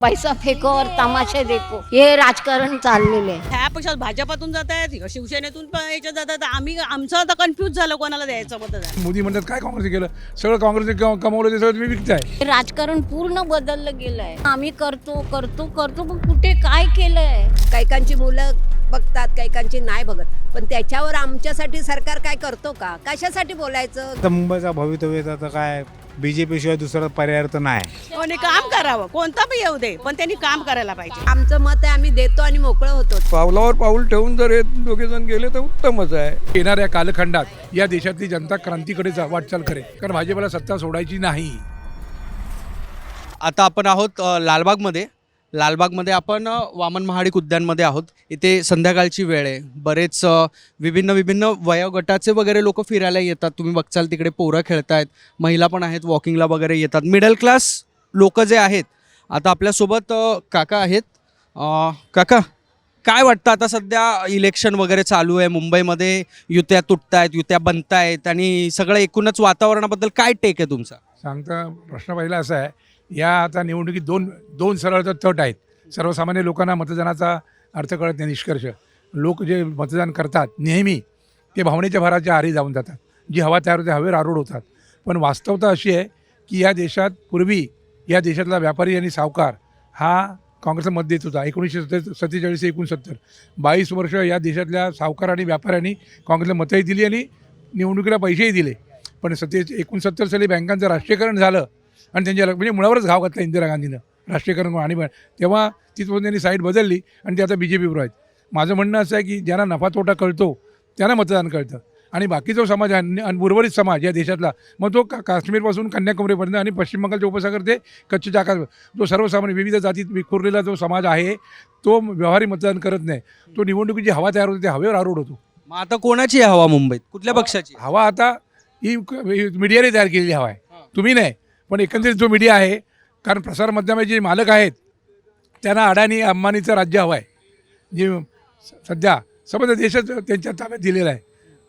पैसा फेको और तमाशे देखो। हे राजकारण चाललेलं आहे. ह्यापेक्षा भाजपातून जात आहेत शिवसेनेतून पण याच्यात जातात आम्ही आमचं आता कन्फ्यूज झालं कोणाला द्यायचं मतदान मोदी म्हणतात काय काँग्रेस केलं? सगळं काँग्रेस कमवलं ते सगळं तुम्ही विकताय. राजकारण पूर्ण बदललं गेलंय आम्ही करतो करतो करतो पण कुठे काय केलंय? कैकांची मुलं बघतात कैकांची नाही बघत. पण त्याच्यावर आमच्यासाठी सरकार काय करतो का? कशासाठी बोलायचं? मुंबईचा तर काय? बीजेपी शिवाय दुसरा पर्याय तर नाही. कोणी काम करावं? कोणता पण येऊ दे पण त्यांनी काम करायला पाहिजे. आमचं मत आहे आम्ही देतो आणि मोकळं होतो. पावलावर पाऊल ठेवून जर हे दोघे जण गेले तर उत्तमच आहे. येणाऱ्या कालखंडात या देशातली जनता क्रांतीकडे जा- वाटचाल करेल. कारण भाजपला सत्ता सोडायची नाही. आता आपण आहोत अ, लालबागमध्ये. लालबागमध्ये आपण वामन महाडिक उद्यानमध्ये आहोत. इथे संध्याकाळची वेळ आहे. बरेच विभिन्न विभिन्न वयोगटाचे वगैरे लोक फिरायला येतात. तुम्ही बघचाल तिकडे पोरं खेळतायत महिला पण आहेत वॉकिंगला वगैरे येतात. मिडल क्लास लोक जे आहेत आता आपल्यासोबत काका आहेत. काका काय वाटतं आता सध्या इलेक्शन वगैरे चालू आहे? मुंबईमध्ये युत्या तुटतायत युत्या बनतायत आणि सगळं एकूणच वातावरणाबद्दल काय टेक आहे तुमचा? सांगता प्रश्न पहिला असा आहे या आता निवडणुकीत दोन दोन सरळ तट आहेत. सर्वसामान्य लोकांना मतदानाचा अर्थ कळत नाही निष्कर्ष. लोक जे मतदान करतात नेहमी ते भावनेच्या भराच्या आरी जाऊन जातात. जी हवा तयार होते हवेवर आरूढ होतात. पण वास्तवता अशी आहे की या देशात पूर्वी या देशातला व्यापारी आणि सावकार हा काँग्रेसला मत देत होता. एकोणीसशे सत्ते सत्तेचाळीस ते एकोणसत्तर. बावीस वर्ष या देशातल्या सावकार आणि व्यापाऱ्यांनी काँग्रेसला मतंही दिली आणि निवडणुकीला पैसेही दिले. पण सत्ते एकोणसत्तर साली बँकांचं राष्ट्रीयकरण झालं आणि त्यांच्या म्हणजे मुळावरच घाव घातला इंदिरा गांधीनं राष्ट्रीयकरण आणि तेव्हा तिथपासून त्यांनी साईड बदलली आणि ते आता बी जे पीवर आहेत. माझं म्हणणं असं आहे की ज्यांना नफा तोटा कळतो त्यांना मतदान कळतं. आणि बाकी जो समाज आहे आणि उर्वरित समाज या देशातला मग तो का काश्मीरपासून कन्याकुमारीपर्यंत आणि पश्चिम बंगालचे उपसागर ते कच्छच्या आकाश जो सर्वसामान्य विविध जातीत विखुरलेला जो समाज आहे तो व्यवहारी मतदान करत नाही. तो निवडणुकीची हवा तयार होते ते हवेवर आरूढ होतो. मग आता कोणाची आहे हवा मुंबईत? कुठल्या पक्षाची? हवा आता ही मीडियाने तयार केलेली हवा आहे. तुम्ही नाही. पण एकंदरीत जो मीडिया आहे कारण प्रसारमाध्यमाचे जे मालक आहेत त्यांना अडाणी अंबानीचं राज्य हवं आहे जे सध्या समजा देशच त्यांच्या ताब्यात दिलेला आहे.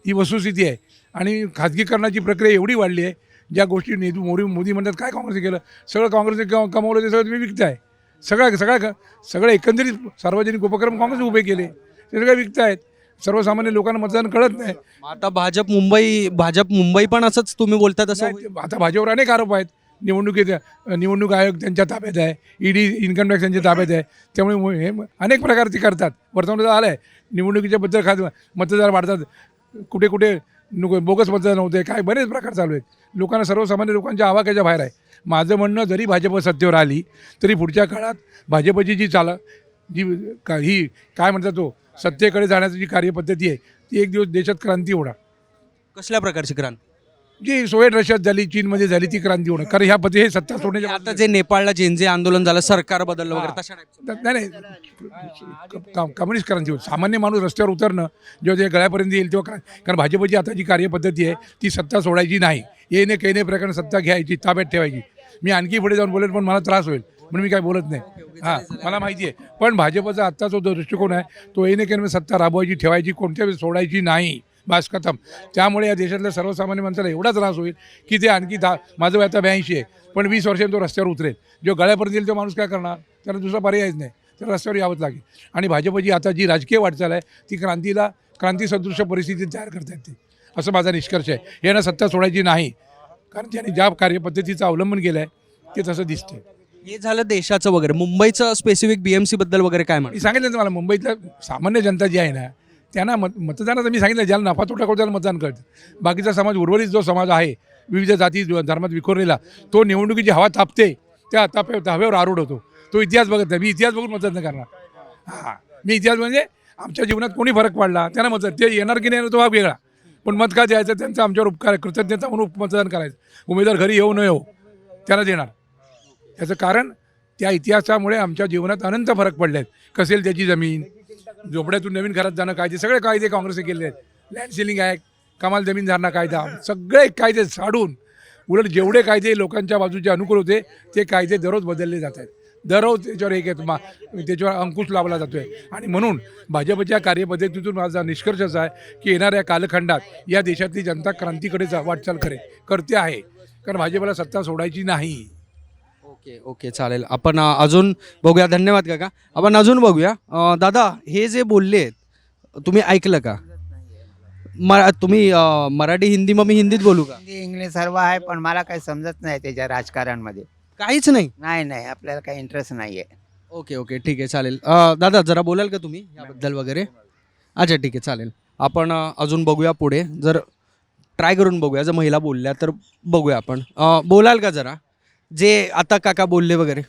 ही वस्तुस्थिती आहे. आणि खाजगीकरणाची प्रक्रिया एवढी वाढली आहे ज्या गोष्टी नेहरू मोदी मोदी म्हणतात काय काँग्रेस केलं? सगळं काँग्रेसने क- कमवलं ते सगळं तुम्ही विकताय. सगळं सगळं सगळं एकंदरीत सार्वजनिक उपक्रम काँग्रेस उभे केले. ते सगळे विकतायत. सर्वसामान्य लोकांना मतदान कळत नाही. आता भाजप मुंबई भाजप मुंबई पण असंच तुम्ही बोलता तसं नाही, ते- आता भाजपवर अनेक आरोप आहेत. निवडणुकीत निवडणूक आयोग त्यांच्या ताब्यात आहे ईडी इन्कम टॅक्स त्यांच्या ताब्यात आहे. त्यामुळे हे अनेक प्रकार ते करतात. वर्तवण्यात आलं आहे निवडणुकीच्या बद्दल खात मतदार वाढतात. कुठे कुठे नुक बोगस मतदान होते काय बरेच प्रकार चालू आहेत. लोकांना सर्वसामान्य लोकांच्या आवाक्याच्या बाहेर आहे. माझं म्हणणं जरी भाजप सत्तेवर आली तरी पुढच्या काळात भाजपची जी चाल जी का ही काय म्हणतात तो सत्तेकडे जाण्याची जी कार्यपद्धती आहे ती एक दिवस देशात क्रांती होणार. कसल्या प्रकारची क्रांती? जी सोव्हिएट रशियात झाली चीनमध्ये झाली ती क्रांती होणं. कारण ह्या हे सत्ता सोडण्याच्या आता जे नेपाळला जेनजे आंदोलन झालं सरकार बदललं वगैरे तशा नाही नाही. कम्युनिस्ट क्रांती होत सामान्य माणूस रस्त्यावर उतरणं जेव्हा ते गळ्यापर्यंत येईल तेव्हा क्रां- कारण भाजपची आता जी कार्यपद्धती आहे ती सत्ता सोडायची नाही. येणे कहणे प्रकारे सत्ता घ्यायची ताब्यात ठेवायची. मी आणखी पुढे जाऊन बोलेल पण मला त्रास होईल. म्हणून मी काय बोलत नाही. हां मला माहिती आहे. पण भाजपचा आत्ताचा जो दृष्टिकोन आहे तो येणे कहणे सत्ता राबवायची ठेवायची कोणत्या वेळी सोडायची नाही. बास खतम. त्यामुळे या देशातल्या सर्वसामान्य माणसाला एवढा त्रास होईल की ते आणखी दहा माझं वय आता ब्याऐंशी आहे पण वीस वर्षांनी तो रस्त्यावर उतरेल. जो गळ्यापर्यंत येईल तो माणूस काय करणार? त्याला दुसरा पर्यायच नाही. तर रस्त्यावर यावंच लागेल. आणि भाजपची आता जी राजकीय वाटचाल आहे ती क्रांतीला क्रांतीसदृश परिस्थिती तयार करता येते. असं माझा निष्कर्ष आहे. यांना सत्ता सोडायची नाही. कारण त्यांनी ज्या कार्यपद्धतीचं अवलंबन केलं आहे ते तसं दिसते हे झालं देशाचं वगैरे. मुंबईचं स्पेसिफिक बीएमसी बद्दल वगैरे काय म्हणा मी सांगितलं तुम्हाला मुंबईतल्या सामान्य जनता जी आहे ना त्यांना मत मतदानाचं मी सांगितलं ज्याला नफा तोटा करतो त्याला मतदान कळतं. बाकीचा समाज उर्वरित जो समाज आहे विविध जाती धर्मात विखुरलेला तो निवडणुकीची हवा तापते त्या तापे हवेवर आरूढ होतो. तो इतिहास बघत नाही. मी इतिहास बघून मतदान नाही करणार. हां. मी इतिहास म्हणजे आमच्या जीवनात कोणी फरक पडला त्यांना मतदान ते येणार की नाही तो भाग वेगळा. पण मत का द्यायचं त्यांचा आमच्यावर उपकार कृतज्ञता म्हणून मतदान करायचं. उमेदवार घरी येऊ न येऊ त्याला देणार. त्याचं कारण त्या इतिहासामुळे आमच्या जीवनात अनंत फरक पडले आहेत कसेल त्याची जमीन? झोपड्यातून नवीन घरात जाणं कायदे सगळे कायदे काँग्रेसने केले आहेत. लँड सिलिंग ॲक्ट कमाल जमीन धारणा कायदा सगळे कायदे साडून उलट जेवढे कायदे लोकांच्या बाजूचे अनुकूल होते ते कायदे दररोज बदलले जात आहेत. दररोज त्याच्यावर एक एक मा त्याच्यावर अंकुश लावला जातो आहे आणि म्हणून भाजपच्या कार्यपद्धतीतून माझा निष्कर्ष असा आहे की येणाऱ्या कालखंडात या देशातली जनता क्रांतीकडे वाटचाल करे करते आहे. कारण भाजपला सत्ता सोडायची नाही. ओके ओके चालेल. आपण अ, अजून बघूया. धन्यवाद काका. आपण अजून बघूया. अ, दादा हे जे बोलले तुम्ही ऐकलं का? मरा तुम्ही अ, मराठी हिंदी मग मी हिंदीत बोलू का? हिंदी इंग्लिश सर्व आहे पण मला काही समजत नाही त्याच्या राजकारणमध्ये. काहीच नाही? नाही नाही. आपल्याला काही इंटरेस्ट नाही आहे ओके ओके. ठीक आहे चालेल. अ, दादा जरा बोलाल का तुम्ही याबद्दल वगैरे? अच्छा ठीक आहे चालेल. आपण अ, अजून बघूया पुढे. जर ट्राय करून बघूया जर महिला बोलल्या तर बघूया आपण. अ, बोलाल का जरा? जे आता काका बोलले वगैरे.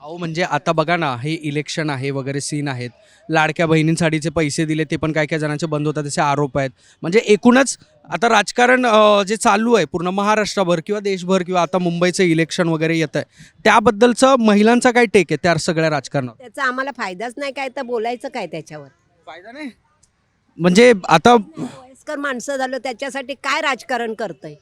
अहो म्हणजे आता बघा ना हे इलेक्शन आहे वगैरे सीन आहेत. लाडक्या बहिणींसाठीचे पैसे दिले ते पण काय काय जणांचे बंद होतात त्याचे आरोप आहेत. म्हणजे एकूणच आता राजकारण जे चालू आहे पूर्ण महाराष्ट्राभर किंवा देशभर किंवा आता मुंबईचं इलेक्शन वगैरे येत आहे त्याबद्दलचं महिलांचा काय टेक आहे त्या सगळ्या राजकारणात त्याचा आम्हाला फायदाच नाही काय तर बोलायचं काय त्याच्यावर? फायदा नाही. म्हणजे आता वयस्कर माणसं झालं त्याच्यासाठी काय राजकारण करतंय?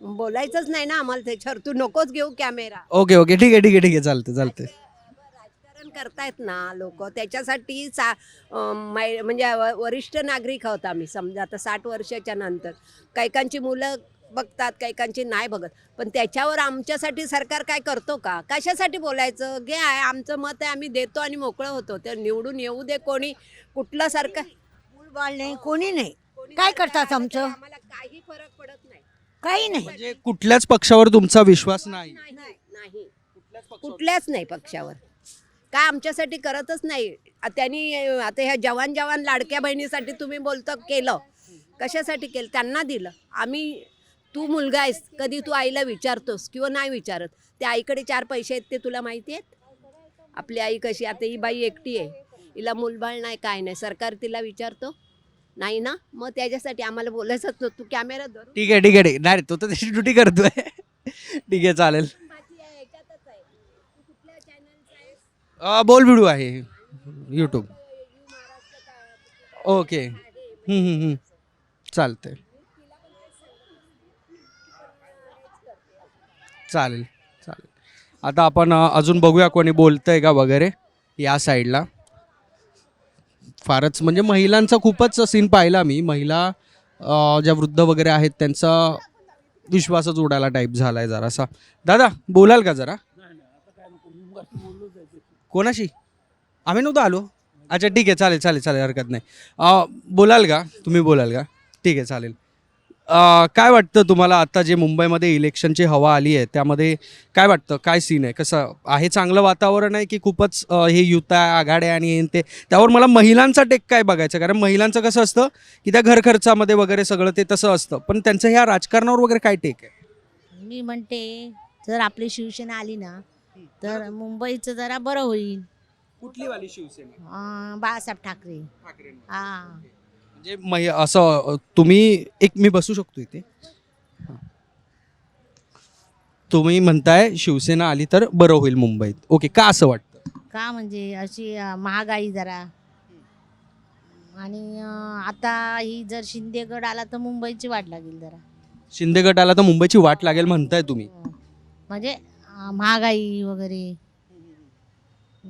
बोलायचंच नाही ना आम्हाला त्याच्यावर. तू नकोच घेऊ कॅमेरा. Okay okay. ठीक आहे ठीक आहे ठीक आहे. चालतं चालतंय. राजकारण करतायत ना लोक. त्याच्यासाठी अं, मै- म्हणजे व- वरिष्ठ नागरिक आहोत आम्ही. समजा आता साठ वर्षाच्या नंतर. कैकांची मुलं बघतात कैकांची नाही बघत. पण त्याच्यावर आमच्यासाठी सरकार काय करतो का? कशासाठी बोलायचं? घे आहे आमचं मत आहे आम्ही देतो आणि मोकळं होतो. तर निवडून येऊ दे कोणी. कुठलं सरकार? बाळ नाही कोणी नाही. काय करतात आमचं? आम्हाला काही फरक पडत नाही काही नाही. म्हणजे कुठल्याच पक्षावर तुमचा विश्वास नाही. नाही कुठल्याच नाही पक्षावर. काय आमच्यासाठी करतच नाही? आ- त्यांनी अं, आता ह्या जवान जवान लाडक्या बहिणीसाठी तुम्ही बोलतो केलं. कशासाठी केलं? त्यांना दिलं. आम्ही तू मुलगा आहेस कधी तू आईला विचारतोस किंवा नाही विचारत? त्या आईकडे चार पैसे आहेत ते तुला माहिती आहेत? आपली आई कशी आता ही बाई एकटी आहे. हिला मुलबाळ नाही काय नाही. सरकार तिला विचारतो. नाही ना? मग त्याच्यासाठी आम्हाला बोलायचं होतं तू कॅमेरा धर ठीक आहे ठीक आहे ठीक आहे. नाही तो तर त्याची ड्युटी करतोय. ठीक आहे चालेल. अ, बोल व्हिडिओ आहे. YouTube okay. हम्म, हम्म, हम्म. चालतंय. चालेल चालेल. आता आपण अ, अजून बघूया कोणी बोलतंय का वगैरे या साईडला फारच म्हणजे महिलांचा खूपच सीन पाहिला मी. महिला ज्या वृद्ध वगैरे आहेत त्यांचा विश्वासच उडायला टाईप झालाय जरासा. दादा बोलाल का जरा? कोणाशी? आम्ही नव्हतं आलो. अच्छा ठीक आहे चालेल चालेल चालेल हरकत नाही. बोलाल का? तुम्ही बोलाल का? ठीक आहे चालेल. अ, काय वाटतं तुम्हाला आता जे मुंबईमध्ये इलेक्शनची हवा आली आहे त्यामध्ये काय वाटतं? काय सीन आहे? कसं आहे चांगलं वातावरण आहे की खूपच अ, हे युता आघाड्या आणि हे न ते? त्यावर मला महिलांचा टेक काय बघायचं? कारण महिलांचं कसं असतं की त्या घर खर्चामध्ये वगैरे सगळं ते तसं असतं. पण त्यांचं ह्या राजकारणावर वगैरे काय टेक आहे? मी म्हणते जर आपली शिवसेना आली ना तर मुंबईचं जरा बरं होईल. कुठली वाली शिवसेना? अं, बाळासाहेब ठाकरे. हा. म्हणजे असं तुम्ही एक मी बसू शकतो इथे. तुम्ही म्हणताय शिवसेना आली तर बरं होईल मुंबईत. ओके का असं वाटतं? का म्हणजे अशी अं, महागाई जरा. आणि अं, आता ही जर शिंदेगड आला तर मुंबईची वाट लागेल जरा. शिंदे गटाला तर मुंबईची वाट लागेल म्हणताय तुम्ही. हं. म्हणजे अं, महागाई वगैरे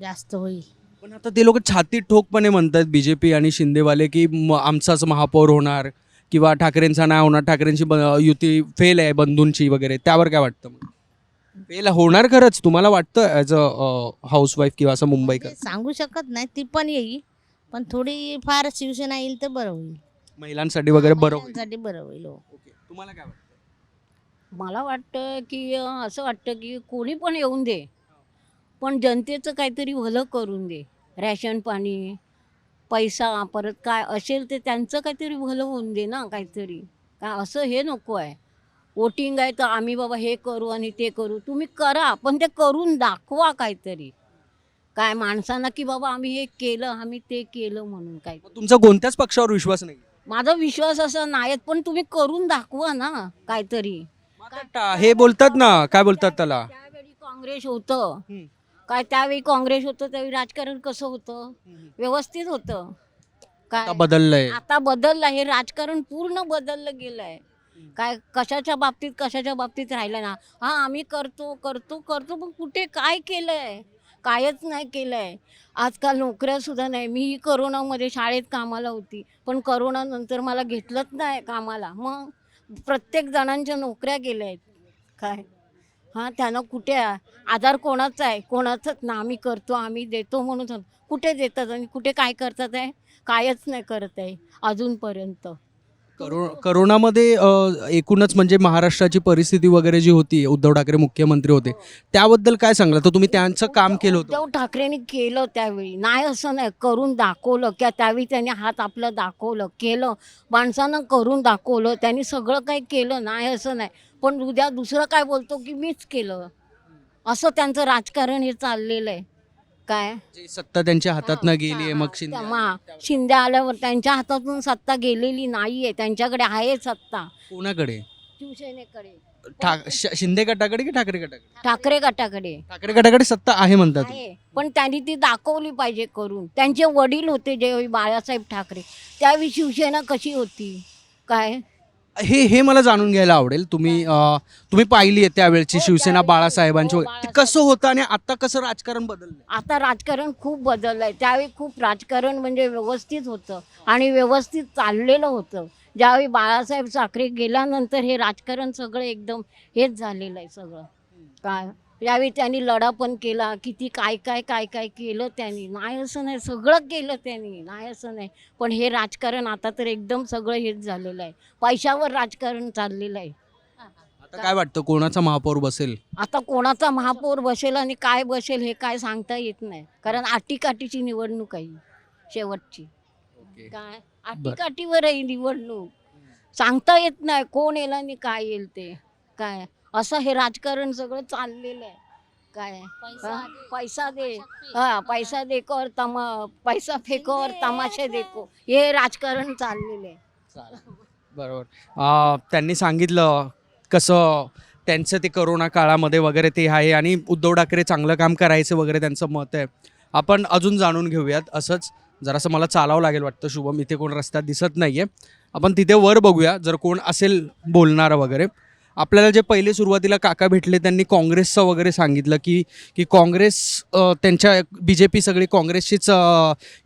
जास्त होईल. पण आता ते लोक छाती ठोकपणे म्हणतात बीजेपी आणि शिंदेवाले की म- आमचाच महापौर होणार किंवा ठाकरेंचा नाही होणार ठाकरेंची ब- युती फेल आहे बंधूंची वगैरे त्यावर काय वाटतं फेल होणार खरंच तुम्हाला वाटतं ॲज अ हाऊसवाईफ किंवा असं मुंबईकर म्हणजे सांगू शकत नाही ती पण येईल पण थोडी फार शिवसेना येईल तर बरं होईल. महिलांसाठी वगैरे बरं होईल. महिलांसाठी बरं होईल हो. ओके तुम्हाला काय वाटतं? मला वाटतं की अं, असं वाटतं की कोणी पण येऊन दे. पण जनतेचं काहीतरी भलं करून दे. रॅशन पाणी पैसा परत काय असेल ते त्यांचं काहीतरी भलं होऊन दे ना काहीतरी. काय असं हे नको आहे. वोटिंग आहे तर आम्ही बाबा हे करू आणि ते करू. तुम्ही करा पण ते करून दाखवा काहीतरी. काय माणसांना की बाबा आम्ही हे केलं आम्ही ते केलं म्हणून काय तुमचा कोणत्याच पक्षावर विश्वास नाही माझा विश्वास असा नाही पण तुम्ही करून दाखवा ना काहीतरी. हे बोलतात ना काय बोलतात त्याला? त्यावेळी काँग्रेस होतं. काय त्यावेळी काँग्रेस होतं त्यावेळी राजकारण कसं होतं? व्यवस्थित होतं. काय आता बदललंय. आता बदललं हे राजकारण पूर्ण बदललं गेलंय. काय कशाच्या बाबतीत कशाच्या बाबतीत राहिलं ना? हा आम्ही करतो करतो करतो पण कुठे काय केलंय? कायच नाही केलंय. आजकाल नोकऱ्या सुद्धा नाही. मी करोनामध्ये शाळेत कामाला होती. पण करोनानंतर मला घेतलंच नाही कामाला. मग प्रत्येक जणांच्या नोकऱ्या गेल्या आहेत काय? हां त्यानं कुठे? आधार कोणाचा आहे? कोणाचंच ना आम्ही करतो आम्ही देतो म्हणून कुठे देतात आणि कुठे काय करतात आहे कायच नाही करत आहे अजूनपर्यंत. करो करोनामध्ये अ, एकूणच म्हणजे महाराष्ट्राची परिस्थिती वगैरे जी होती उद्धव ठाकरे मुख्यमंत्री होते त्याबद्दल काय सांगला? तर तुम्ही त्यांचं काम केलं होतं. उद्धव ठाकरेंनी केलं त्यावेळी. नाही असं नाही करून दाखवलं. किंवा त्यावेळी त्यांनी हात आपलं दाखवलं केलं. माणसानं करून दाखवलं. त्यांनी सगळं काही केलं. नाही असं नाही. पण उद्या दुसरं काय बोलतो की मीच केलं. असं त्यांचं राजकारण हे चाललेलं आहे. काय? जी सत्ता त्यांच्या हातातनं गेली आहे मग शिंदे शिंदे आल्यावर त्यांच्या हातातून सत्ता गेलेली नाहीये. त्यांच्याकडे आहे सत्ता. कोणाकडे? शिवसेनेकडे. ठा- श- शिंदे गटाकडे की ठाकरे गटाकडे? ठाकरे गटाकडे. ठाकरे गटाकडे सत्ता आहे म्हणतात. आहे. पण त्यांनी ती दाखवली पाहिजे करून. त्यांचे वडील होते जे बाळासाहेब ठाकरे. त्यावेळी शिवसेना कशी होती? काय? हे हे मला जाणून घ्यायला आवडेल. तुम्ही अ, तुम्ही पाहिली आहे त्यावेळची हो, शिवसेना बाळासाहेबांची हो, वगैरे. ते कसं होतं आणि आता कसं राजकारण बदललं आता राजकारण खूप बदललं आहे त्यावेळी खूप राजकारण म्हणजे व्यवस्थित होतं आणि व्यवस्थित चाललेलं होतं. ज्यावेळी बाळासाहेब ठाकरे गेल्यानंतर हे राजकारण सगळं एकदम हेच झालेलं आहे सगळं. काय? यावेळी त्यांनी लढा पण केला. किती काय काय काय काय केलं त्यांनी? नाही असं नाही सगळं केलं त्यांनी. नाही असं नाही. पण हे राजकारण आता तर एकदम सगळं हेच झालेलं आहे. पैशावर राजकारण चाललेलं आहे. आता काय वाटतं? कोणाचा महापौर बसेल? आता कोणाचा महापौर बसेल आणि काय बसेल हे काय सांगता येत नाही. कारण आटीकाटीची निवडणूक आहे शेवटची. काय? आटीकाटीवर आहे निवडणूक. सांगता येत नाही कोण येईल आणि काय येईल ते. काय? असं हे राजकारण सगळं चाललेलं आहे. काय? हा? पैसा दे. हा पैसा दे कर तमा पैसा फेको और तमाशे देखो हे राजकारण चाललेलं आहे. बरोबर. अ, त्यांनी सांगितलं कसं त्यांचं ते करोना काळामध्ये वगैरे ते आहे आणि उद्धव ठाकरे चांगलं काम करायचं वगैरे त्यांचं मत आहे. आपण अजून जाणून घेऊयात. असंच जरासं मला चालावं लागेल वाटतं शुभम. इथे कोण रस्त्यात दिसत नाही आहे आपण तिथे वर बघूया. जर कोण असेल बोलणारं वगैरे. आपल्याला जे पहिले सुरुवातीला काका भेटले त्यांनी काँग्रेसचं वगैरे सांगितलं की की काँग्रेस त्यांच्या बी जे पी सगळी काँग्रेसचीच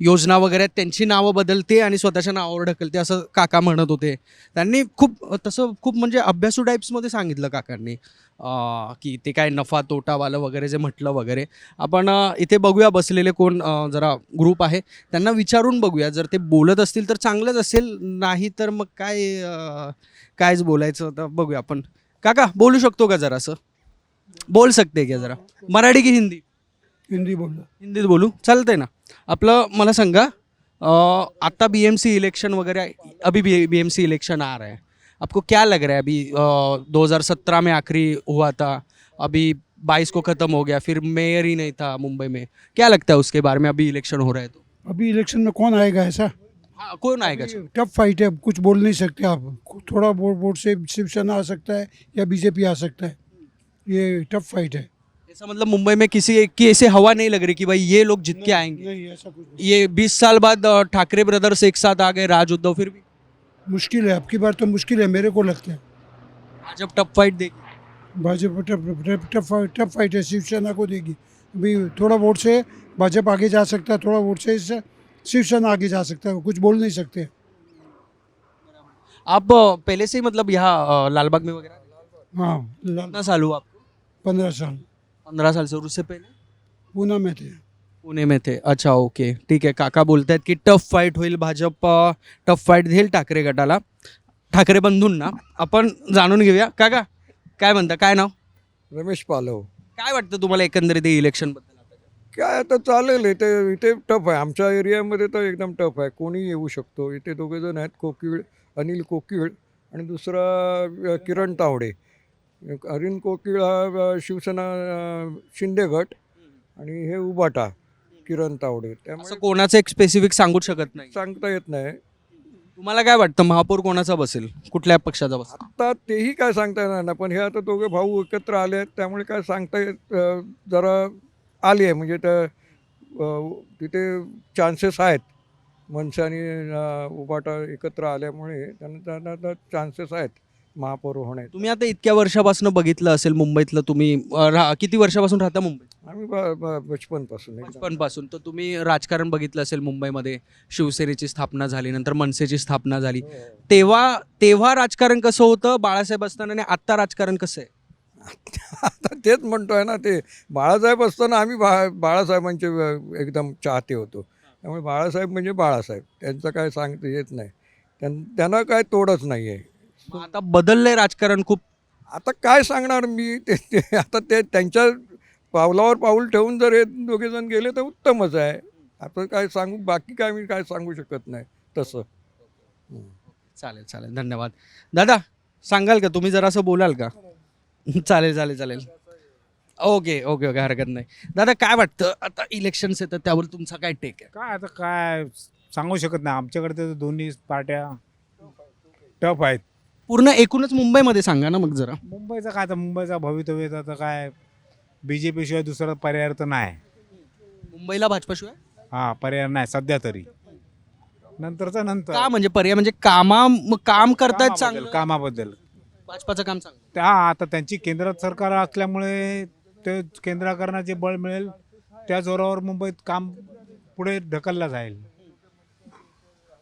योजना वगैरे आहेत. त्यांची नावं बदलते आणि स्वतःच्या नावावर ढकलते असं काका म्हणत होते. त्यांनी खूप तसं खूप म्हणजे अभ्यासू टाईप्समध्ये सांगितलं काकांनी की ते काय नफा तोटावालं वगैरे जे म्हटलं वगैरे. आपण इथे बघूया बसलेले कोण जरा ग्रुप आहे. त्यांना विचारून बघूया. जर ते बोलत असतील तर चांगलंच असेल नाही तर मग काय कायच बोलायचं तर बघूया आपण. काका बोलू शकतो का जरासं बोल सकते क्या जरा. मराठी की हिंदी? हिंदी बोललो हिंदीत बोलू. चालतंय ना. आपलं मला सांगा अं, आता बी एम सी इलेक्शन वगैरह अभी B B M C election आ रहा है. आपको क्या लग रहा है अभी दो हज़ार सत्रह में आखिरी हुआ था? अभी बाईस को ख़त्म हो गया फिर मेयर ही नहीं था मुंबई में. क्या लगता है उसके बारे में अभी इलेक्शन हो रहा है तो? अभी इलेक्शन में कौन आएगा ऐसा? हाँ कौन आएगा टफ फाइट है कुछ बोल नहीं सकते आप। थोड़ा वोट वोट से शिवसेना आ सकता है या बीजेपी आ सकता है। ये टफ फाइट है। ऐसा मतलब मुंबई में किसी एक की ऐसे हवा नहीं लग रही कि भाई ये लोग जीत के आएँगे। नहीं ऐसा कुछ नहीं। ये बीस साल बाद अ, ठाकरे ब्रदर्स एक साथ आ गए राज उद्धव फिर भी। मुश्किल है आपकी बार तो मुश्किल है मेरे को लगता है। जब टफ फाइट देगी। Bhajpa tough tough tough tough fight है शिवसेना को देगी। अभी थोड़ा वोट से भाजपा आगे जा सकता है थोड़ा वोट से इससे शिवसेना आगे जा सकता है कुछ बोल नहीं सकते। आप पहले से ही मतलब यहाँ लालबाग में वगैरह हाँ लाल कितना साल हुआ आपको पंद्रह साल। पंद्रह साल से और उससे पहले? पूना में थे। पुणे में थे। अच्छा ओके ठीक आहे काका बोलतायत की टफ फाईट होईल भाजप टफ फाईट देईल ठाकरे गटाला. ठाकरे बंधूंना. आपण जाणून घेऊया. काका काय म्हणता? काय नाव? रमेश पालव. काय वाटतं तुम्हाला एकंदरीत इलेक्शनबद्दल? काय आता चालेल इथे इथे टफ आहे. आमच्या एरियामध्ये तर एकदम टफ आहे. कोणी येऊ शकतो. इथे दोघे जण आहेत कोकिळ अनिल कोकिळ आणि दुसरा किरण तावडे. अनिल कोकिळ हा शिवसेना शिंदे गट आणि हे उबाटा किरण तावडे. असं त्यामुळे कोणाचं एक स्पेसिफिक सांगू शकत नाही? सांगता येत नाही. तुम्हाला काय वाटतं महापौर कोणाचा बसेल? कुठल्या पक्षाचा बसेल? आत्ता तेही काय सांगता येणार नाही पण हे आता दोघे भाऊ एकत्र आले आहेत त्यामुळे काय सांगता येत अ, जरा आली आहे. म्हणजे अ, तिथे चान्सेस आहेत. मनसे आणि उबाटा एकत्र आल्यामुळे त्यांना त्यांना चान्सेस आहेत महापौर होण्याचे. तुम्ही आता इतक्या वर्षापासून बघितलं असेल मुंबईतलं तुम्ही रा- किती वर्षापासून राहता मुंबईत? आम्ही बचपनपासून. बचपनपासून तर तुम्ही राजकारण बघितलं असेल मुंबईमध्ये शिवसेनेची स्थापना झाली नंतर मनसेची स्थापना झाली. हो. तेव्हा तेव्हा राजकारण कसं होतं? बाळासाहेब असताना आणि आत्ता राजकारण कसं आहे? आता तेच म्हणतोय ना ते बाळासाहेब असताना आम्ही बा बाळासाहेबांचे एकदम चाहते होतो. त्यामुळे बाळासाहेब म्हणजे बाळासाहेब. त्यांचं काय सांगता येत नाही. त्यां त्यांना काय तोडच नाही आहे आता बदललंय राजकारण खूप. आता काय सांगणार मी? ते ते आता ते त्यांच्या पावलावर पाऊल ठेवून जर हे दोघेजण गेले तर उत्तमच आहे. आता काय सांगू? बाकी काय मी काय सांगू शकत नाही. तसं. चालेल चालेल. धन्यवाद. दादा सांगाल का? तुम्ही जरासं बोलाल का? चालेल चालेल चालेल. ओके ओके ओके हरकत नाही. दादा काय वाटतं? आता इलेक्शन्स येतात त्यावर तुमचा काय टेक आहे? काय आता काय सांगू शकत नाही. आमच्याकडे तर दोन्ही पार्ट्या टफ आहेत. पूर्ण एकूणच मुंबईमध्ये सांगा ना मग जरा. मुंबईचं काय आता? मुंबईचा भवितव्य तर आता काय? बी जे पीशिवाय दुसरा पर्याय तर नाही. मुंबईला भाजपाशिवाय हा पर्याय नाही सध्या तरी. नंतरचा नंतर. का म्हणजे पर्याय? म्हणजे कामा म- काम करतायत चांगलं? कामाबद्दल. भाजपाचं काम चांगलं त्या आता त्यांची केंद्रात सरकार असल्यामुळे ते केंद्राकरणाचे बळ मिळेल त्या जोरावर मुंबईत काम पुढे ढकलला जाईल.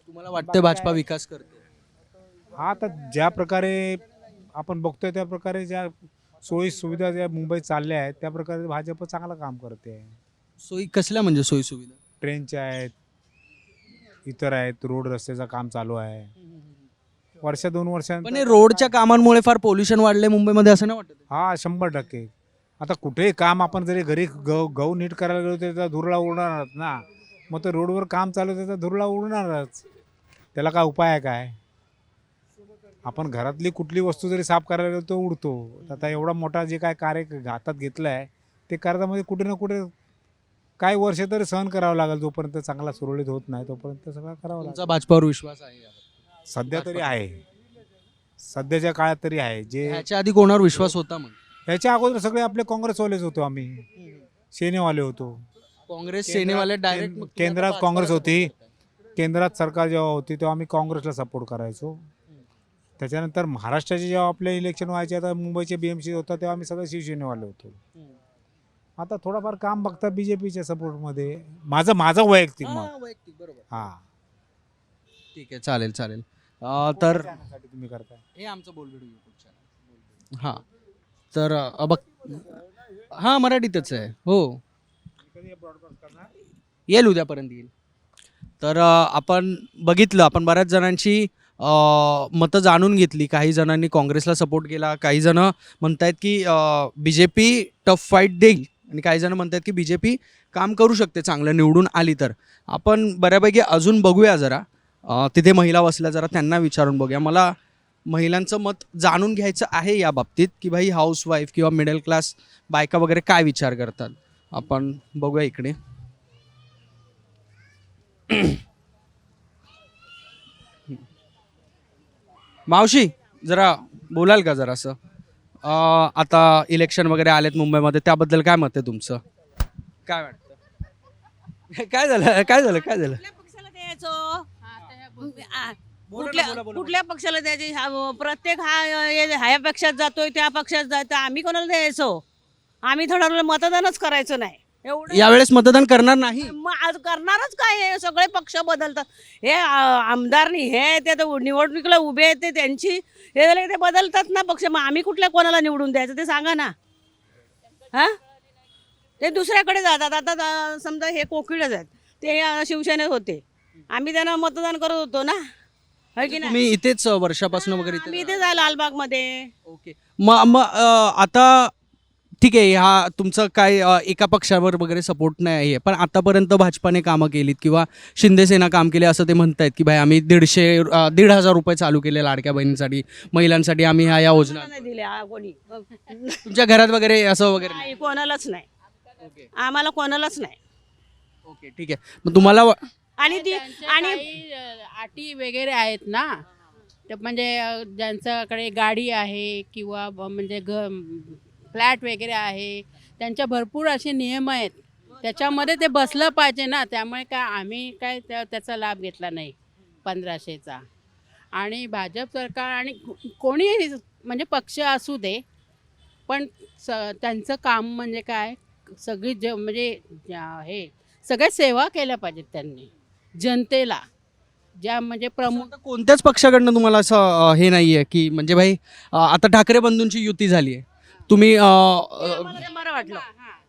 तुम्हाला वाटतं भाजपा विकास करते हा आता ज्या प्रकारे आपण बघतोय त्या प्रकारे ज्या सोयी सुविधा ज्या मुंबईत चालल्या आहेत त्या प्रकारे भाजप चांगलं काम करते. सोयी कसल्या म्हणजे सोयी सुविधा? ट्रेनच्या आहेत इतर आहेत रोड रस्त्याचं काम चालू आहे. वर्ष दोन पण हे वर्षांत रोडच्या कामांमुळे फार पोल्युशन वाढलंय मुंबईमध्ये असं नाही वाटत? हा शंभर टक्के. आता कुठेही काम आपण जरी घरी गहू गहू नीट करायला गेलो तर त्याचा धुरळा उडणारच ना. मग तर रोडवर काम चालू आहे, त्याचा धुरळा उडणारच. त्याला काय उपाय आहे काय? आपण घरातली कुठली वस्तू जरी साफ करायला गेलो तो उडतो. आता एवढा मोठा जे काय कार्य हातात घेतलं आहे ते करतामध्ये कुठे ना कुठे काही वर्ष तरी सहन करावं लागेल जोपर्यंत चांगला सुरळीत होत नाही तोपर्यंत सगळं करावं तुमचा लागेल. भाजपावर विश्वास आहे यावर. सध्या तरी आहे. सध्याच्या काळात तरी आहे. जे ह्याच्या आधी कोणावर विश्वास होता मग? ह्याच्या अगोदर सगळे आपले काँग्रेसवालेच होतो आम्ही. सेनेवाले होतो. काँग्रेस सेनेवाले डायरेक्ट केंद्र- केंद्रात काँग्रेस होती. केंद्रात सरकार जेव्हा होती तेव्हा आम्ही काँग्रेसला सपोर्ट करायचो. त्याच्यानंतर महाराष्ट्राचे जेव्हा आपले इलेक्शन व्हायचे आता मुंबईचे बी एम सी होता तेव्हा आम्ही सगळे शिवसेनेवाले होतो. आता थोडंफार काम बघता बी जे पीच्या सपोर्टमध्ये माझं माझं वैयक्तिक मत. बरोबर. हां. ठीक आहे चालेल चालेल. अं, तर साठी तुम्ही करताय? हे आमचं बोलबेड युट्यूब चॅनल हां. तर बघ हां मराठीतच आहे. हो. येईल उद्यापर्यंत येईल. तर अं, आपण बघितलं आपण बऱ्याच जणांची अं, मतं जाणून घेतली. काही जणांनी काँग्रेसला सपोर्ट केला काही जण म्हणतायत की B J P tough fight देईल. आणि काही जण म्हणतात की बी जे पी काम करू शकते चांगलं निवडून आली तर. आपण बऱ्यापैकी अजून बघूया जरा. तिथे महिला बसल्या जरा त्यांना विचारून बघूया. मला महिलांचं मत जाणून घ्यायचं आहे या बाबतीत की भाई हाऊस वाईफ किंवा मिडल क्लास बायका वगैरे काय विचार करतात? आपण बघूया इकडे. मावशी जरा बोलाल का जरासं? असं आता इलेक्शन वगैरे आलेत मुंबईमध्ये त्याबद्दल काय मत आहे तुमचं? काय वाटतं? काय झालं? काय झालं? काय झालं? आ, बोला ना, कुठल्या बोला, बोला. कुठल्या पक्षाला द्यायचे? हा, प्रत्येक हा हे- ह्या पक्षात जातोय त्या पक्षात जातोय आम्ही कोणाला द्यायचो? आम्ही थोडं मतदानच करायचो नाही. एवढं यावेळेस मतदान करणार नाही. मग आज करणारच काय हे? सगळे पक्ष बदलतात. हे आ, आमदारनी हे ते तर निवडणुकीला उभे आहेत ते त्यांची हे झाले ते बदलतात ना पक्ष. मग आम्ही कुठल्या कोणाला निवडून द्यायचं? ते सांगा ना. हा? ते दुसऱ्याकडे जातात. आता समजा हे कोकिळच आहेत. ते अ, शिवसेनेत होते. आम्ही त्यांना मतदान करत होतो ना. है की नाही तुम्ही इथेच वर्षापासून वगैरे आम्ही इथे इथे जाय लालबागमध्ये. ओके. मग मग अं, आता ठीक आहे हा तुमचं काय अं, एका पक्षावर वगैरे सपोर्ट नाही आहे पण आतापर्यंत भाजपाने कामं केलीत किंवा शिंदे सेना काम केले असं ते म्हणतायत की भाई आम्ही दीडशे अं, दीड हजार रुपये चालू केले लाडक्या बहिणीसाठी महिलांसाठी आम्ही ह्या या योजना कोणाला नाही दिले आ, कोणी? तुमच्या घरात वगैरे असं वगैरे नाही नाही कोणालाच नाही. ओके. आम्हाला कोणालाच नाही. ओके ठीक आहे. मग तुम्हाला वा- आणि ती आणि अटी वगैरे आहेत ना ते म्हणजे ज्यांच्याकडे गाडी आहे किंवा म्हणजे घ फ्लॅट वगैरे आहे त्यांच्या भरपूर असे नियम आहेत. त्याच्यामध्ये ते बसलं पाहिजे ना त्यामुळे काय आम्ही काय त्या त्याचा लाभ घेतला नाही पंधराशेचा. आणि भाजप सरकार आणि कोणीही म्हणजे पक्ष असू दे पण स त्यांचं काम म्हणजे काय सगळी ज म्हणजे हे सगळ्या सेवा केल्या पाहिजेत त्यांनी. जनतेला ज्या म्हणजे प्रमुख आता कोणत्याच पक्षाकडनं तुम्हाला असं अं, हे नाही आहे की म्हणजे भाई अं, आता ठाकरे बंधूंची युती झाली आहे तुम्ही अ, ते अ, आम्हाला ते बरं वाटलं.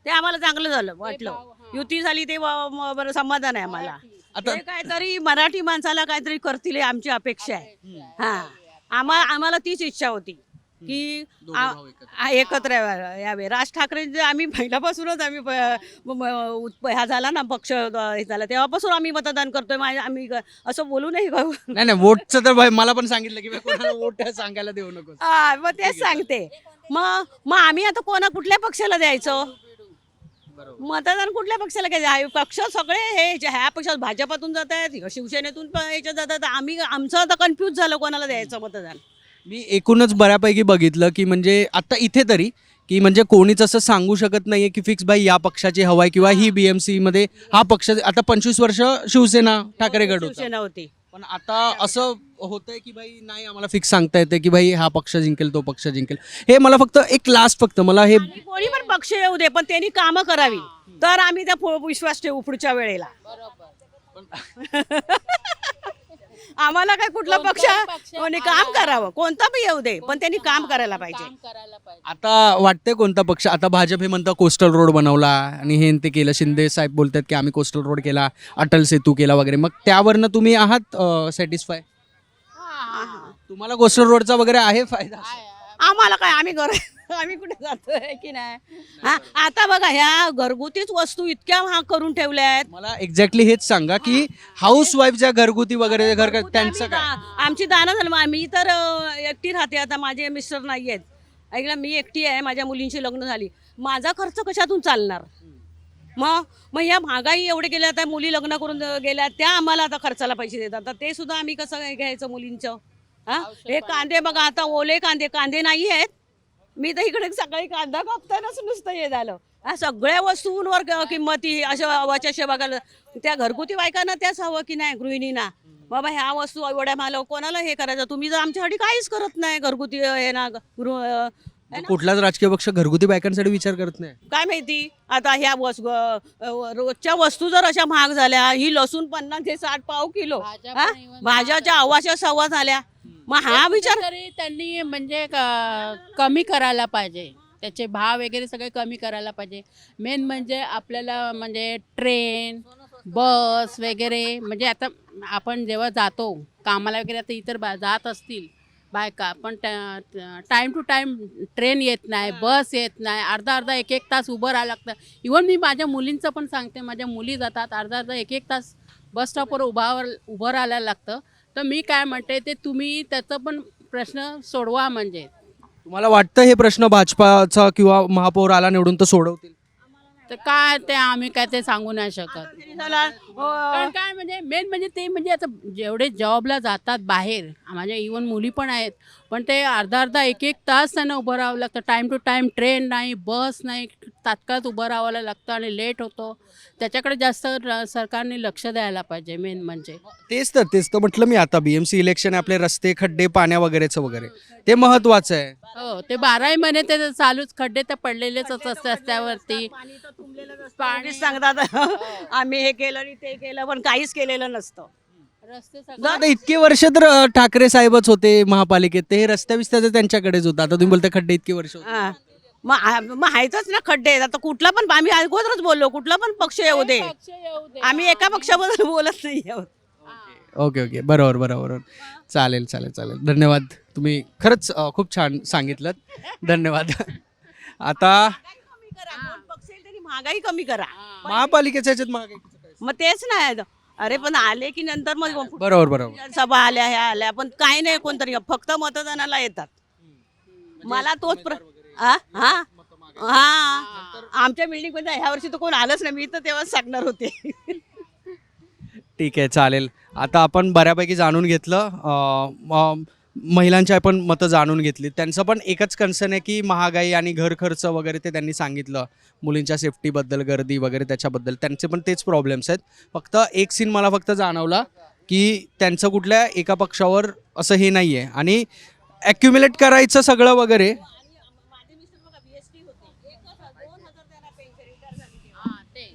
ते आम्हाला चांगलं झालं वाटलं. युती झाली ते व- म- बरं समाधान आहे आम्हाला. आता ते काहीतरी मराठी माणसाला काहीतरी करतील हे आमची अपेक्षा आहे. हा. आम्हा आम्हाला तीच इच्छा होती. की आ- एकत्र. आ- एकत्र यावे- यावे. राज ठाकरे जे आम्ही पहिल्यापासूनच आम्ही प- म- म- उत- हा झाला ना पक्ष अ, हे झाला तेव्हापासून आम्ही मतदान करतोय. माझ्या- आम्ही ग- असं बोलू नाही का? नाही नाही वोटचं तर भाई मला पण सांगितलं की बा कोणाला वोट सांगायला देऊ नको हा, मग तेच सांगते. मग मग आम्ही आता कोणा कुठल्या पक्षाला द्यायचं? मतदान कुठल्या पक्षाला घ्यायचं? हा पक्ष सगळे हे जे ह्या पक्षात भाजपातून जात आहेत शिवसेनेतून पण याच्यात जातात आम्ही आमचं आता कन्फ्यूज झालं कोणाला द्यायचं मतदान. मी एकूणच बऱ्यापैकी बघितलं की म्हणजे आता इथे तरी की म्हणजे कोणीच असं सांगू शकत नाहीये की फिक्स बाई या पक्षाची हवा आहे किंवा ही बीएमसी मध्ये हा पक्ष आता पंचवीस वर्ष शिवसेना ठाकरे गट होता. शिवसेना होती. पण आता असं होतंय की भाई नाही आम्हाला फिक्स सांगता येते की भाई हा पक्ष जिंकेल तो पक्ष जिंकेल. हे मला फक्त एक लास्ट फक्त मला हे कोणी पण पक्ष येऊ दे पण त्यांनी कामं करावी. तर आम्ही त्या विश्वास ठेवू पुढच्या वेळेला. आम्हाला काय कुठला पक्ष? कोणी काम करावं. कोणता पण येऊ दे पण त्यांनी काम करायला पाहिजे. आता वाटतंय कोणता पक्ष? आता भाजप हे म्हणतं कोस्टल रोड बनवला आणि हे ते केलं. शिंदे साहेब बोलतात की आम्ही कोस्टल रोड केला अटल सेतू केला वगैरे. मग त्यावरनं तुम्ही आहात सॅटिस्फाय तुम्हाला कोस्टल रोडचा वगैरे आहे फायदा? आम्हाला काय? आम्ही घर आम्ही कुठे जातोय की नाही? हा आता बघा ह्या घरगुतीच वस्तू इतक्या महाग करून ठेवल्या आहेत. मला एक्झॅक्टली हेच सांगा की हाऊस वाईफ ज्या घरगुती वगैरे घर घरगुती त्यांचं आम्ही काय? दा- आमची दाना झालं. मा- मी तर अ, एकटी राहते. आता माझे मिस्टर नाही आहेत. ऐकलं मी एकटी आहे. माझ्या मुलींची लग्न झाली. माझा खर्च कशातून चालणार? मग? मग या महागाई एवढे गेल्या आता मुली लग्न करून गेल्या त्या आम्हाला आता खर्चाला पैसे देतात. तर ते सुद्धा आम्ही कसं घ्यायचं मुलींचं? हा? हे कांदे बघा आता ओले कांदे. कांदे नाही आहेत. मी तर इकडे सकाळी कांदा कापतानाच नुसतं हे झालं. हा सगळ्या वस्तूंवर क- किंमती अशा वाच्याशे बघायला त्या घरगुती बायकांना त्याच हवं की नाही गृहिणींना? बाबा ह्या वस्तू एवढ्या मला कोणाला हे करायचं? तुम्ही जर आमच्यासाठी काहीच करत नाही घरगुती हे ना गृह है ना? कुठलाच राजकीय पक्ष घरगुती बायकांसाठी विचार करत नाही. काय माहिती? आता ह्या वस ग- रोजच्या वस्तू जर अशा महाग झाल्या ही लसूण पन्नास ते साठ पाव किलो हा? भाज्याच्या आवाच्या सव्वा झाल्या. मग हा विचार तरी त्यांनी म्हणजे क- कमी करायला पाहिजे. त्याचे भाव वगैरे सगळे कमी करायला पाहिजे. मेन म्हणजे आपल्याला म्हणजे ट्रेन बस वगैरे म्हणजे आता आपण जेव्हा जातो कामाला वगैरे आता इतर बा जात असतील बायका पण टाईम टू टाईम ट्रेन येत नाही बस येत नाही. अर्धा अर्धा एक एक तास उभं राहायला लागतं. इवन मी माझ्या मुलींचं पण सांगते. माझ्या मुली जातात अर्धा अर्धा एक एक तास बस स्टॉपवर उभावर उभं राहायला लागतं. तर मी काय म्हणते ते तुम्ही त्याचं पण प्रश्न सोडवा म्हणजे. तुम्हाला वाटतं हे प्रश्न भाजपाचा किंवा महापौर आला निवडून तर सोडवतील? तर काय ते आम्ही काय ते सांगू नाही शकत. कारण काय म्हणजे मेन म्हणजे ते म्हणजे आता जेवढे जॉबला जातात बाहेर माझ्या इवन मुली पण आहेत पण ते अर्धा अर्धा एक एक तास त्यांना उभं राहावं लागतं. टाईम टू टाईम ट्रेन नाही बस नाही तात्काळ उभं राहावं लागतं आणि लेट होतो. त्याच्याकडे जास्त सरकारने लक्ष द्यायला पाहिजे मेन म्हणजे. तेच तर तेच तर म्हटलं मी आता बीएमसी इलेक्शन आपले रस्ते खड्डे पाण्या वगैरेचं वगैरे. ते महत्वाचं आहे. हो ते बाराही महिने ते चालूच खड्डे तर पडलेलेच असतात रस्त्यावरती. पाणी पाणीच सांगतात आम्ही हे केलं आणि ते केलं पण काहीच केलेलं नसतं. रस्ते सगळे आता इतके वर्ष तर अं, ठाकरे साहेबच होते महापालिकेत ते हे रस्त्या बिस्त्याचं त्यांच्याकडेच होतं आता तुम्ही बोलता खड्डे इतके वर्ष होते. हा. मग आ- मग आहेतच ना खड्डे आहेत. आता कुठला पण आम्ही अगोदरच बोललो कुठला पण पक्ष येऊ दे पक्ष येऊ दे. आम्ही एका पक्षाबद्दल बोलत नाही आहोत ओके ओके बरोबर बरोबर बरोबर. चालेल चालेल चालेल धन्यवाद तुम्ही खरंच अं, खूप छान सांगितलं धन्यवाद आता महागाई कमी करा महापालिकेच्या ह्याच्यात महागाईचं काय? मग तेच नाही अरे पण आले की नंतर मग बरोबर बरोबर. सभा आल्या ह्या आल्या पण काही नाही कोणतरी. फक्त मतदानाला येतात. मला तोच प्र हा हा? हा. आमच्या बिल्डिंगमध्ये ह्या वर्षी तर कोण आलंच नाही. मी तर तेव्हाच सांगणार होते. ठीक आहे चालेल. आता आपण बऱ्यापैकी जाणून घेतलं. महिलांची आपण मतं जाणून घेतली. त्यांचं पण एकच कन्सर्न आहे की महागाई आणि घर खर्च वगैरे ते त्यांनी सांगितलं. मुलींच्या सेफ्टीबद्दल गर्दी वगैरे त्याच्याबद्दल. त्यांचे पण तेच प्रॉब्लेम्स आहेत. फक्त एक सीन मला फक्त जाणवला की त्यांचं कुठल्या एका पक्षावर असं हे नाही आहे आणि ॲक्युम्युलेट करायचं सगळं वगैरे.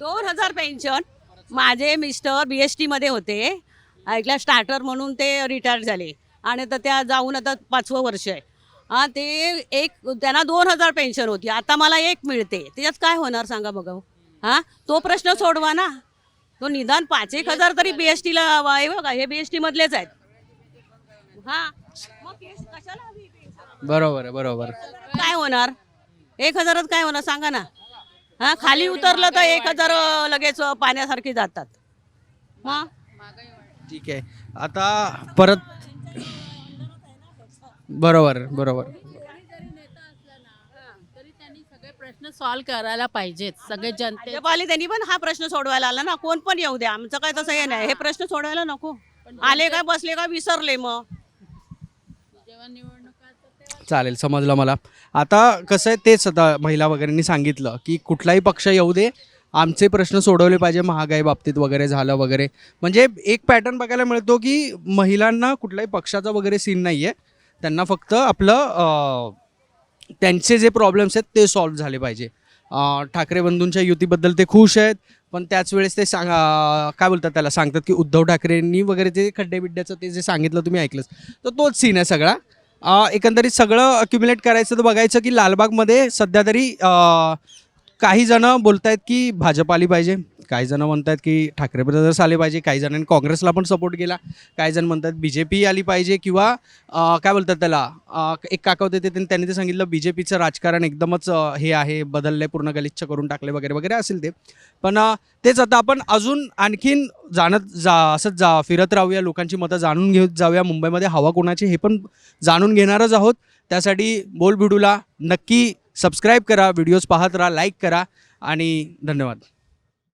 दोन हजार पेन्शन माझे मिस्टर बी एस टीमध्ये होते. ऐकल्या स्टार्टर म्हणून ते रिटायर झाले. आणि आता त्या जाऊन आता पाचवं वर्ष आहे. हा ते एक त्यांना दोन हजार पेन्शन होती. आता मला एक मिळते. त्याच्यात काय होणार सांगा बघा हो. हा? तो प्रश्न सोडवा ना. तो निदान पाच एक हजार तरी बीएसटीला आहे बघा. हे बीएसटी मधलेच आहेत. हा? बरोबर आहे बरोबर. काय होणार? एक हजारात काय होणार सांगा ना. हा खाली उतरलं तर एक हजार लगेच पाण्यासारखी जातात. मग ठीक आहे. आता परत बरोबर बरोबर. तरी त्यांनी सगळे प्रश्न सॉल्व्ह करायला पाहिजेत सगळे जनते भाजप त्यांनी पण हा प्रश्न सोडवायला आला ना कोण पण येऊ द्या आमचं काय तसं हे नाही. हे प्रश्न सोडवायला नको. आले काय बसले काय विसरले मग. जेव्हा निवडणुका चालेल समजलं मला. आता कसं आहे तेच आता महिला वगैरेंनी सांगितलं की कुठलाही पक्ष येऊ दे आमचे प्रश्न सोडवले पाहिजे महागाई बाबतीत वगैरे झालं वगैरे. म्हणजे एक पॅटर्न बघायला मिळतो की महिलांना कुठल्याही पक्षाचा वगैरे सीन नाही आहे त्यांना फक्त आपलं त्यांचे जे प्रॉब्लेम्स आहेत ते सॉल्व्ह झाले पाहिजे. ठाकरे बंधूंच्या युतीबद्दल ते खुश आहेत पण त्याच वेळेस ते सांग काय बोलतात त्याला सांगतात की उद्धव ठाकरेंनी वगैरे जे खड्डे बिड्ड्याचं ते जे सांगितलं तुम्ही ऐकलंच. तर तोच सीन आहे सगळा. एकंदरीत सगळं अक्युम्युलेट करायचं तर बघायचं की लालबागमध्ये सध्या तरी काही जण बोलत आहेत की भाजप आली पाहिजे काही जण म्हणतात की ठाकरे ब्रदर्स आले पाहिजे काही जणांनी काँग्रेसला पण सपोर्ट केला काही जण म्हणतात बी जे पी आली पाहिजे किंवा काय बोलतात त्याला एक काका होते ते त्यांनी ते सांगितलं बी जे पीचं राजकारण एकदमच हे आहे बदलले पूर्ण गलिच्छ करून टाकले वगैरे वगैरे असेल ते. पण तेच आता आपण अजून आणखीन जाणत जा असंच जा फिरत राहूया लोकांची मतं जाणून घेत जाऊया मुंबईमध्ये हवा कोणाची हे पण जाणून घेणारच आहोत. त्यासाठी बोल भिडूला नक्की सबस्क्राईब करा व्हिडिओज पाहत राहा लाईक करा आणि धन्यवाद.